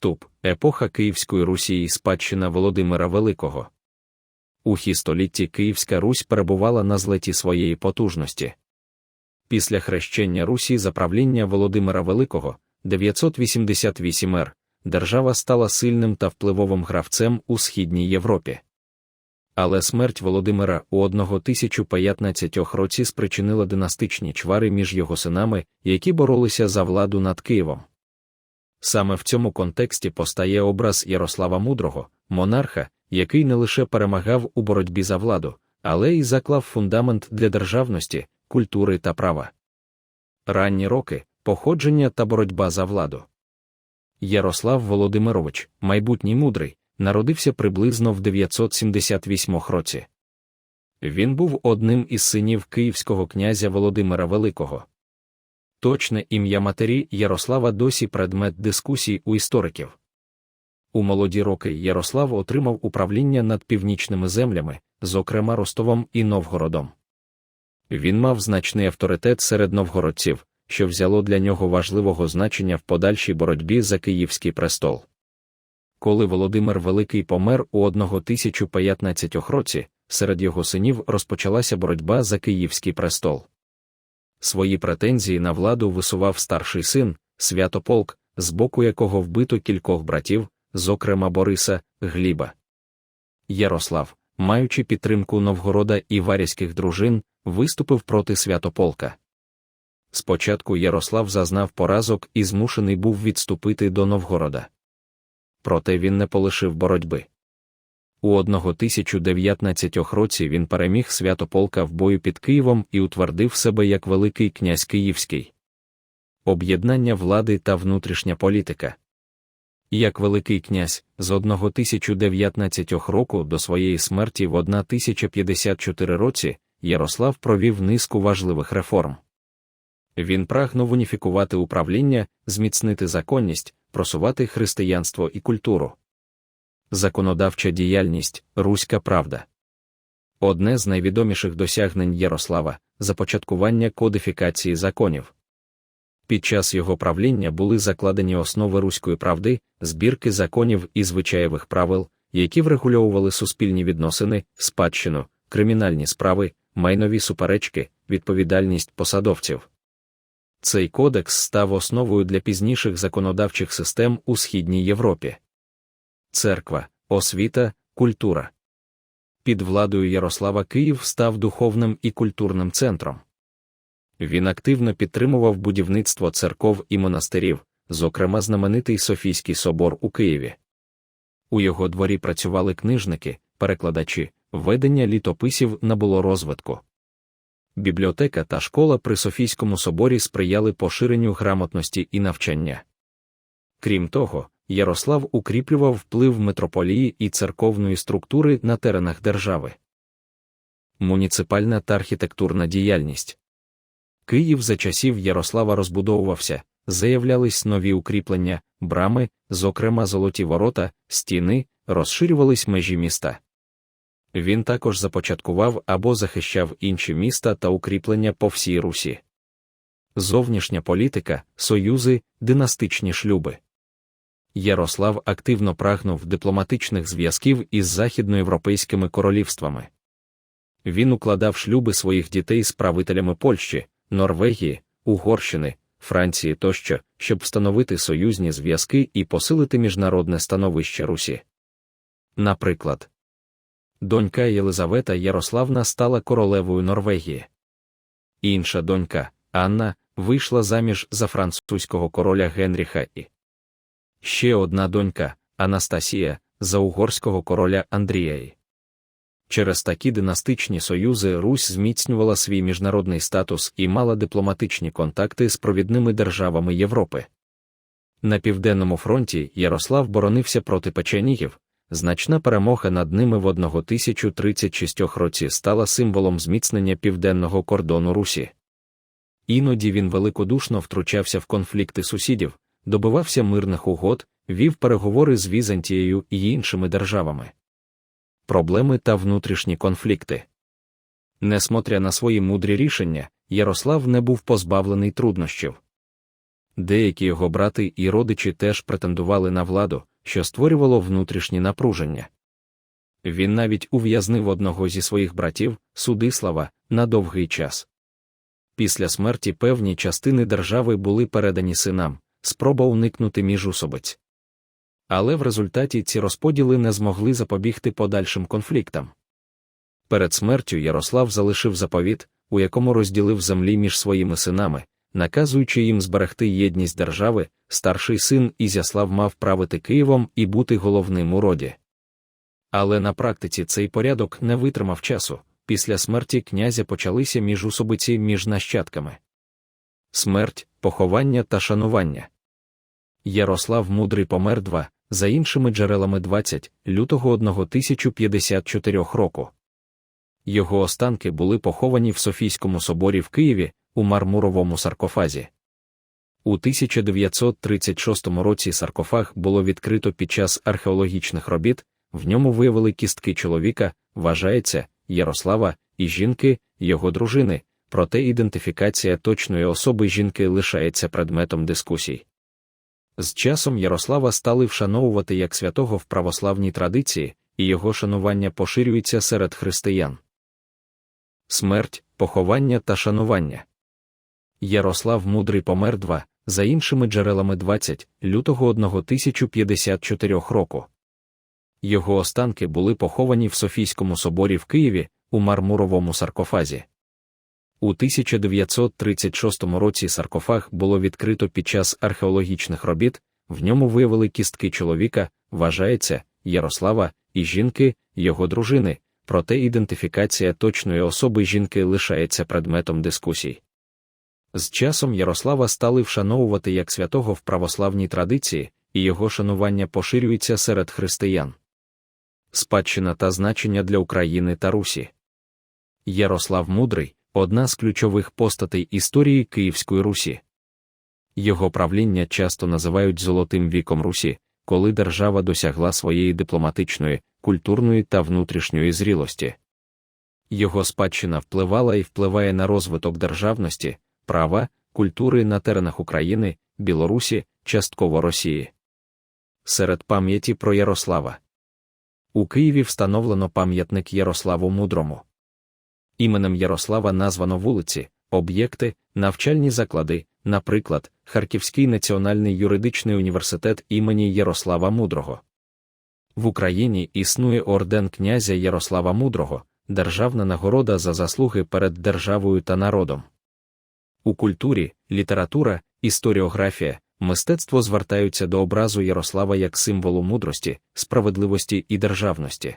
Вступ епоха Київської Русі і спадщина Володимира Великого. У хі столітті Київська Русь перебувала на злеті своєї потужності. Після хрещення Русі за правління Володимира Великого 988 р держава стала сильним та впливовим гравцем у Східній Європі. Але смерть Володимира у 1015 році спричинила династичні чвари між його синами, які боролися за владу над Києвом. Саме в цьому контексті постає образ Ярослава Мудрого, монарха, який не лише перемагав у боротьбі за владу, але й заклав фундамент для державності, культури та права. Ранні роки походження та боротьба за владу. Ярослав Володимирович, майбутній мудрий, народився приблизно в 978 році. Він був одним із синів київського князя Володимира Великого. Точне ім'я матері Ярослава досі предмет дискусій у істориків. У молоді роки Ярослав отримав управління над північними землями, зокрема Ростовом і Новгородом. Він мав значний авторитет серед новгородців, що взяло для нього важливого значення в подальшій боротьбі за Київський престол. Коли Володимир Великий помер у 1015 році, серед його синів розпочалася боротьба за Київський престол. Свої претензії на владу висував старший син, Святополк, з боку якого вбито кількох братів, зокрема Бориса, Гліба. Ярослав, маючи підтримку Новгорода і варязьких дружин, виступив проти Святополка. Спочатку Ярослав зазнав поразок і змушений був відступити до Новгорода. Проте він не полишив боротьби. У 1019 році він переміг Святополка в бою під Києвом і утвердив себе як Великий князь Київський. Об'єднання влади та внутрішня політика. Як Великий князь з 1019 року до своєї смерті в 1054 році Ярослав провів низку важливих реформ. Він прагнув уніфікувати управління, зміцнити законність, просувати християнство і культуру. Законодавча діяльність Руська Правда. Одне з найвідоміших досягнень Ярослава започаткування кодифікації законів. Під час його правління були закладені основи руської правди, збірки законів і звичаєвих правил, які врегульовували суспільні відносини, спадщину, кримінальні справи, майнові суперечки, відповідальність посадовців. Цей кодекс став основою для пізніших законодавчих систем у Східній Європі. Церква, освіта, культура. Під владою Ярослава Київ став духовним і культурним центром. Він активно підтримував будівництво церков і монастирів, зокрема знаменитий Софійський собор у Києві. У його дворі працювали книжники, перекладачі, ведення літописів набуло розвитку. Бібліотека та школа при Софійському соборі сприяли поширенню грамотності і навчання. Крім того, Ярослав укріплював вплив митрополії і церковної структури на теренах держави. Муніципальна та архітектурна діяльність Київ за часів Ярослава розбудовувався, заявлялись нові укріплення, брами, зокрема золоті ворота, стіни, розширювались межі міста. Він також започаткував або захищав інші міста та укріплення по всій Русі. Зовнішня політика, союзи, династичні шлюби. Ярослав активно прагнув дипломатичних зв'язків із західноєвропейськими королівствами. Він укладав шлюби своїх дітей з правителями Польщі, Норвегії, Угорщини, Франції тощо, щоб встановити союзні зв'язки і посилити міжнародне становище Русі. Наприклад, донька Єлизавета Ярославна стала королевою Норвегії. Інша донька, Анна, вийшла заміж за французького короля Генріха і ще одна донька, Анастасія, за угорського короля Андрія. Через такі династичні союзи Русь зміцнювала свій міжнародний статус і мала дипломатичні контакти з провідними державами Європи. На південному фронті Ярослав боронився проти печенігів, значна перемога над ними в 1036 році стала символом зміцнення південного кордону Русі. Іноді він великодушно втручався в конфлікти сусідів, добивався мирних угод, вів переговори з Візантією і іншими державами. Проблеми та внутрішні конфлікти. Несмотря на свої мудрі рішення, Ярослав не був позбавлений труднощів. Деякі його брати і родичі теж претендували на владу, що створювало внутрішні напруження. Він навіть ув'язнив одного зі своїх братів, Судислава, на довгий час. Після смерті певні частини держави були передані синам, спроба уникнути міжусобиць. Але в результаті ці розподіли не змогли запобігти подальшим конфліктам. Перед смертю Ярослав залишив заповіт, у якому розділив землі між своїми синами, наказуючи їм зберегти єдність держави, старший син Ізяслав мав правити Києвом і бути головним у роді. Але на практиці цей порядок не витримав часу. Після смерті князя почалися міжусобиці між нащадками. Смерть, поховання та шанування. Ярослав Мудрий помер 2, за іншими джерелами 20 лютого 1054 року. Його останки були поховані в Софійському соборі в Києві у мармуровому саркофазі. У 1936 році саркофаг було відкрито під час археологічних робіт, в ньому виявили кістки чоловіка, вважається, Ярослава і жінки, його дружини, проте ідентифікація точної особи жінки лишається предметом дискусій. З часом Ярослава стали вшановувати як святого в православній традиції, і його шанування поширюється серед християн. Смерть, поховання та шанування. Ярослав Мудрий помер 2, за іншими джерелами 20 лютого 1054 року. Його останки були поховані в Софійському соборі в Києві у мармуровому саркофазі. У 1936 році саркофаг було відкрито під час археологічних робіт, в ньому виявили кістки чоловіка, вважається, Ярослава, і жінки, його дружини, проте ідентифікація точної особи жінки лишається предметом дискусій. З часом Ярослава стали вшановувати як святого в православній традиції, і його шанування поширюється серед християн. Спадщина та значення для України та Русі. Ярослав Мудрий одна з ключових постатей історії Київської Русі. Його правління часто називають Золотим віком Русі, коли держава досягла своєї дипломатичної, культурної та внутрішньої зрілості. Його спадщина впливала і впливає на розвиток державності, права, культури на теренах України, Білорусі, частково Росії. Серед пам'яті про Ярослава у Києві встановлено пам'ятник Ярославу Мудрому. Іменем Ярослава названо вулиці, об'єкти, навчальні заклади, наприклад, Харківський національний юридичний університет імені Ярослава Мудрого. В Україні існує орден князя Ярослава Мудрого, державна нагорода за заслуги перед державою та народом. У культурі, література, історіографія, мистецтво звертаються до образу Ярослава як символу мудрості, справедливості і державності.